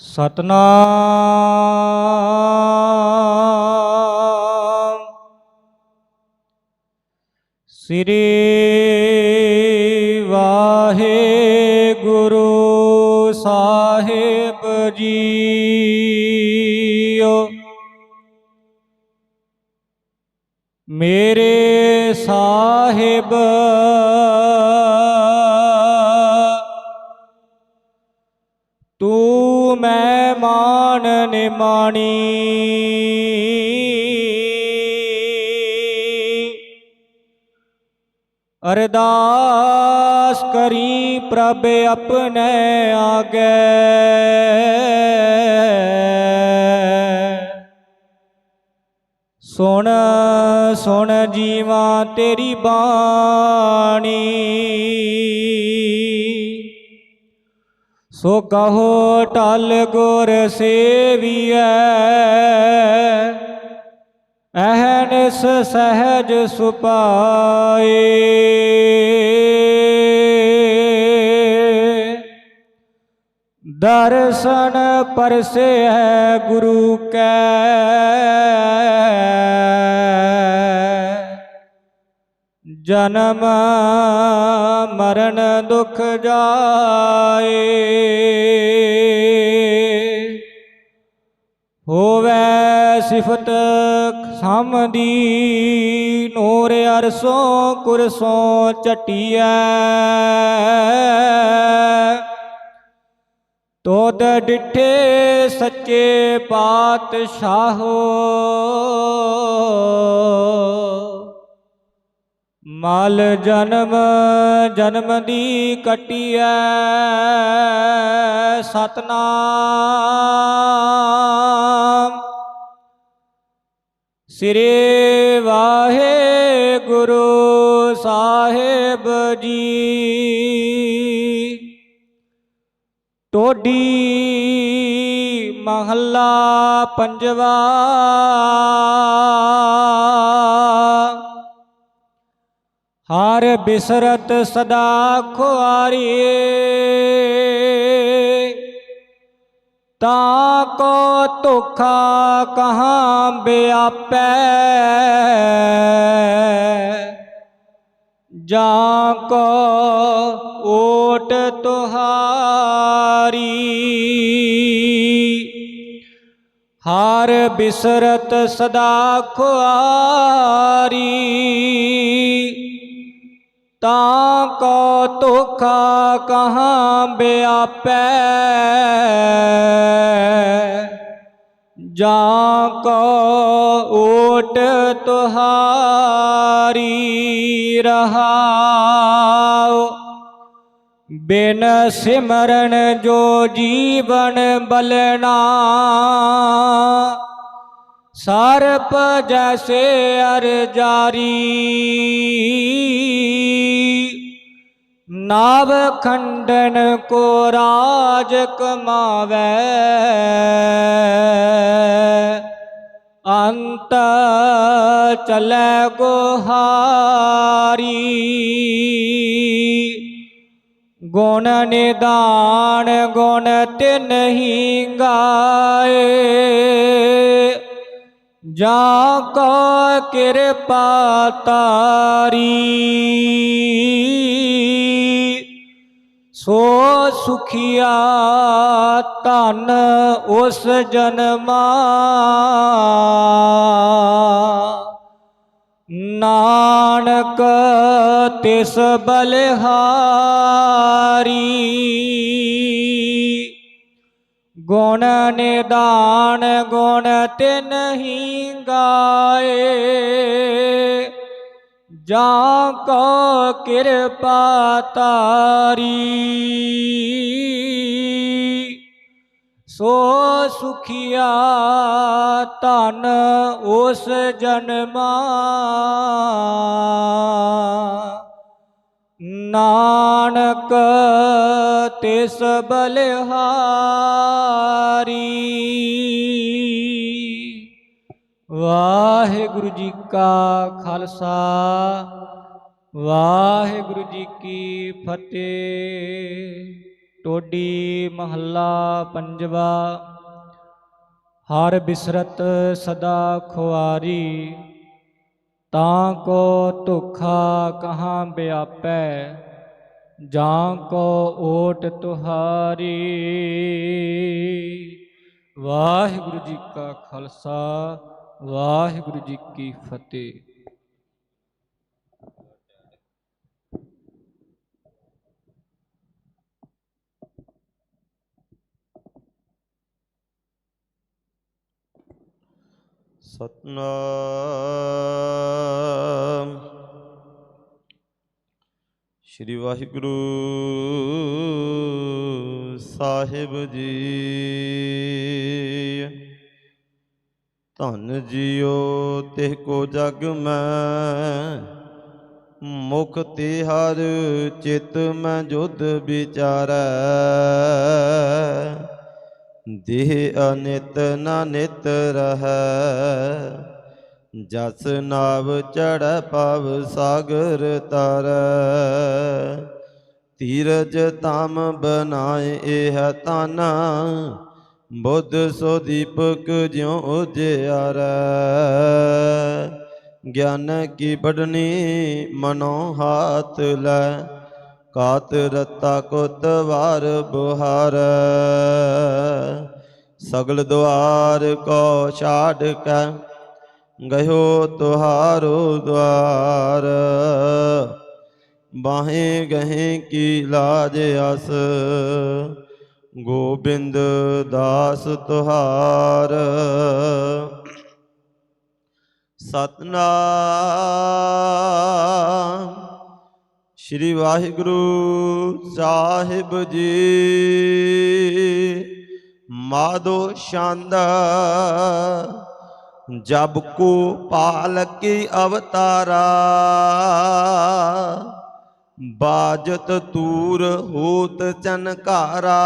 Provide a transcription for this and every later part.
ਸਤਨਾਮ। ਸ੍ਰੀ ਵਾਹਿਗੁਰੂ ਸਾਹਿਬ ਜੀਓ। ਮੇਰੇ ਸਾਹਿਬ ਮਾਨ ਨਿਮਾਣੀ ਅਰਦਾਸ ਕਰੀ ਪ੍ਰਭ ਆਪਣੇ ਆਗੇ। ਸੁਣ ਸੁਣ ਜੀਵਾ ਤੇਰੀ ਬਾਣੀ। ਸੋ ਕਹੋ ਟਲ ਗੁਰ ਸੇਵੀਐ। ਅਹਨਿਸ ਸਹਿਜ ਸੁਪਾਏ। ਦਰਸ਼ਨ ਪਰਸੇ ਹੈ ਗੁਰੂ ਕੈ। ਜਨਮ ਮਰਨ ਦੁਖ ਜਾਏ। ਹੋਵੇ ਸਿਫਤ ਸਮਦੀ ਨੂਰ ਅਰਸੋਂ ਕੁਰਸੋਂ ਚਟਿਐ ਤੋਤ ਡਿਠੇ ਸੱਚੇ ਪਾਤਸ਼ਾਹੋ। ਮਲ ਜਨਮ ਜਨਮ ਦੀ ਕਟਿਐ ਸਤਨਾਮ। ਸ੍ਰੀ ਵਾਹਿਗੁਰੂ ਸਾਹਿਬ ਜੀ। ਟੋਡੀ ਮਹੱਲਾ ਪੰਜਵਾ। ਹਰ ਬਿਸਰਤ ਸਦਾ ਖੁਆਰੀਏ ਤਾਂ ਕੋ ਧੋਖਾ ਕਹਾਂ ਬਿਆਪੈ। ਜਾਂ ਕੋ ਓਟ ਤੁਹਾਰੀ। ਹਰ ਬਿਸਰਤ ਸਦਾ ਖੁਆਰੀ। ਤਾਂ ਕੋ ਧੋਖਾ ਕਹਾਂ ਬਿਆਪੈ? ਜਾਂ ਕੋ ਓਟ ਤੁਹਾਰੀ ਰਹਾਉ? ਬਿਨ ਸਿਮਰਨ ਜੋ ਜੀਵਨ ਬਲਣਾ ਸਰਪ ਜੈਸੇ ਅਰ ਜਾਰੀ। ਨਾਵ ਖੰਡਨ ਕੋ ਰਾਜ ਕਮਾਵੇ। ਅੰਤ ਚਲੇ ਗੁਹਾਰੀ ਗੁਣ ਨਿਦਾਨ ਗੁਣ ਤੇ ਨਹੀਂ ਗਾਏ। ਜਾਂ ਕੋ ਕਿਰਪਾ ਤਾਰੀ ਸੋ ਸੁਖੀਆ ਧਨ ਉਸ ਜਨਮਾ ਨਾਨਕ ਤਿਸ ਬਲਿਹਾਰੀ ਗੁਣ ਨਿਦਾਨ, ਗੁਣ ਤੇ ਨਹੀਂ ਗਾਏ। ਜਾਂ ਕੋ ਕਿਰਪਾ ਤਾਰੀ, ਸੋ ਸੁਖੀਆ ਧਨ ਉਸ ਜਨਮਾ। ਨਾਨਕ ਤਿਸ ਬਲਿਹਾਰੀ। ਵਾਹਿਗੁਰੂ ਜੀ ਕਾ ਖਾਲਸਾ, ਵਾਹਿਗੁਰੂ ਜੀ ਕੀ ਫਤਿਹ। ਟੋਡੀ ਮਹੱਲਾ ਪੰਜਵਾ, ਹਰ ਬਿਸਰਤ ਸਦਾ ਖੁਆਰੀ। ਤਾਂ ਕੋ ਧੋਖਾ ਕਹਾਂ ਵਿਆਪੈ ਜਾਂ ਕੋ ਓਟ ਤੁਹਾਰੀ। ਵਾਹਿਗੁਰੂ ਜੀ ਕਾ ਖਾਲਸਾ, ਵਾਹਿਗੁਰੂ ਜੀ ਕੀ ਫਤਿਹ। ਸਤਨਾਮ ਸ੍ਰੀ ਵਾਹਿਗੁਰੂ ਸਾਹਿਬ ਜੀ। ਧੰਨ ਜੀਓ, ਤਿਹ ਕੋ ਜਗ ਮੈਂ ਮੁਖ ਤੇ ਹਰ ਚਿਤ ਮੈਂ ਜੁਧ ਵਿਚਾਰੈ। ਦੇਹ ਅਨਿਤ ਨ ਨਿਤ ਰਹੈ ਜਸ ਨਾਵ ਚੜ੍ਹ ਪਵ ਸਾਗਰ ਤਰ। ਧੀਰਜ ਤਮ ਬਨਾਏ ਇਹ ਤਨ, ਬੁੱਧ ਸੋ ਦੀਪਕ ਜਿਉ ਉਜਿਆਰੈ। ਗਿਆਨ ਕੀ ਬੜਨੀ ਮਨੋ ਹਾਥ ਲੈ, ਕਾਤ ਰਤਾ ਕੁਤ ਵਾਰ ਬੁਹਾਰ। ਸਗਲ ਦੁਆਰ ਕੋ ਛਾੜ ਕੈ ਗਇਓ ਤੁਹਾਰੋ ਦਵਾਰ। ਬਾਹੇ ਗਹੇ ਕੀ ਲਾਜ ਅਸ। ਗੋਬਿੰਦ ਦਾਸ ਤੁਹਾਰ। ਸਤਨਾਮ। ਸ੍ਰੀ ਵਾਹਿਗੁਰੂ ਸਾਹਿਬ ਜੀ। ਮਾਦੋ ਸ਼ਾਂਦਾ ਜਬ ਕੋ ਪਾਲਕੀ ਅਵਤਾਰਾ, ਬਾਜਤ ਤੂਰ ਹੋਤ ਚਨਕਾਰਾ।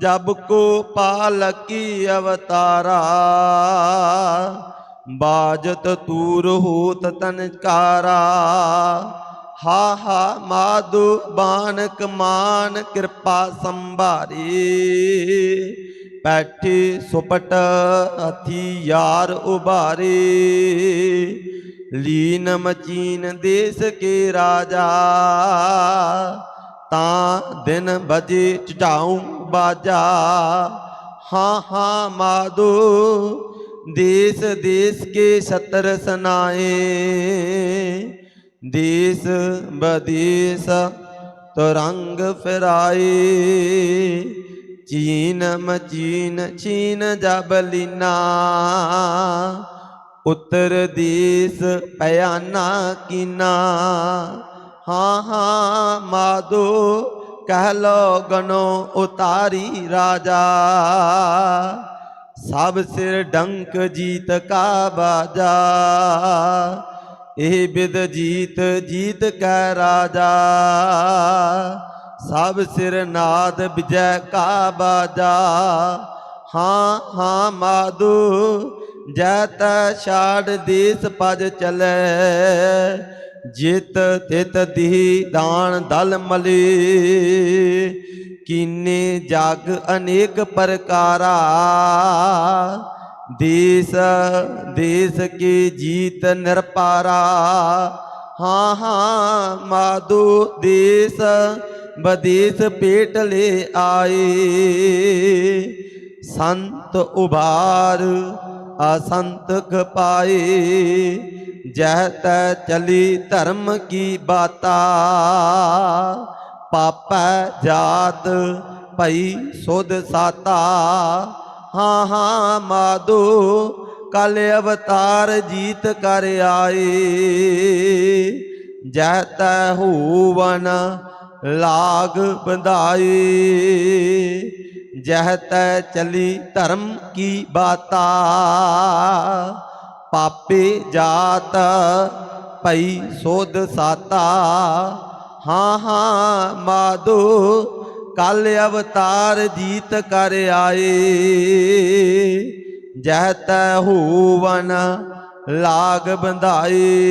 ਜਬ ਕੋ ਪਾਲਕੀ ਅਵਤਾਰਾ, ਬਾਜਤ ਤੂਰ ਹੋਤ ਤਨਕਾਰਾ। ਹਾ ਹਾ ਮਾਦੂ ਬਾਨਕ, ਮਾਨ, ਕਿਰਪਾ ਸੰਭਾਰੀ। ਪੈਠੀ ਸੁਪਟ ਹਥੀ ਯਾਰ ਉਬਾਰੇ ਲੀਨ ਮਚੀਨ ਦੇਸ ਕੇ ਰਾਜਾ, ਤਾਂ ਦਿਨ ਬਜੇ ਚਟਾਉ ਬਾਜਾ। ਹਾਂ ਹਾਂ ਮਾਦੋ ਦੇਸ ਦੇਸ ਕੇ ਸਤਰ ਸਨਾਏ। ਦੇਸ, ਬਦੇਸ ਤਰੰਗ ਫਿਰਾਏ। ਚੀਨ ਮਚੀਨ ਚੀਨ ਜਬਲੀਨਾ ਉੱਤਰ ਦੇਸ ਪਿਆਨਾ ਕੀਨਾ। ਹਾਂ ਹਾਂ ਮਾਦੋ ਕਹਿ ਲੋ ਗਨੋ ਉਤਾਰੀ ਰਾਜਾ। ਸਭ ਸਿਰ ਡੰਕ ਜੀਤ ਕਾ ਬਾਜਾ। ਇਹ ਬਿਦ ਜੀਤ ਜੀਤ ਕੈ ਰਾਜਾ। ਸਭ ਸਿਰ ਨਾਦ ਵਿਜੈ ਕਾ ਬਾਜਾ ਹਾਂ ਹਾਂ ਮਾਦੂ ਜੈ ਤਾ ਛਾੜ ਦੇਸ ਪਜ ਚਲੇ। ਜਿਤ ਤਿਤ ਦੀ ਦਾਨ ਦਲ ਮਲੀ। ਕੀਨੇ ਜਗ ਅਨੇਕ ਪ੍ਰਕਾਰਾ। ਦੇਸ ਦੇਸ ਕੀ ਜੀਤ ਨਿਰਪਾਰਾ। ਹਾਂ ਹਾਂ ਮਾਦੂ ਦੇਸ ਬਦੇਸ ਪੇਟ ਲੈ ਆਏ। ਸੰਤ ਉਭਾਰ ਅਸੰਤ ਖਪਾਏ ਜਹ ਤੈ ਚਲੀ ਧਰਮ ਕੀ ਬਾਤਾ। ਪਾਪੈ ਜਾਤ ਭਈ ਸੁਧ ਸਾਤਾ। ਹਾਂ ਹਾਂ ਮਾਦੋ ਕਲ ਅਵਤਾਰ ਜੀਤ ਕਰ ਆਏ। ਜਹ ਤੈ ਹੋਵਨ ਲਾਗ ਬੰਧਾਈ। ਜਹ ਤੈ ਚਲੀ ਧਰਮ ਕੀ ਬਾਤਾ। ਪਾਪੇ ਜਾਤ ਭਈ ਸੋਧ ਸਾਤਾ। ਹਾਂ ਹਾਂ ਮਾਦੋ ਕਲ ਅਵਤਾਰ ਜੀਤ ਕਰ ਆਏ। ਜਹ ਤੈ ਹੋਵਨ ਲਾਗ ਬੰਧਾਈ।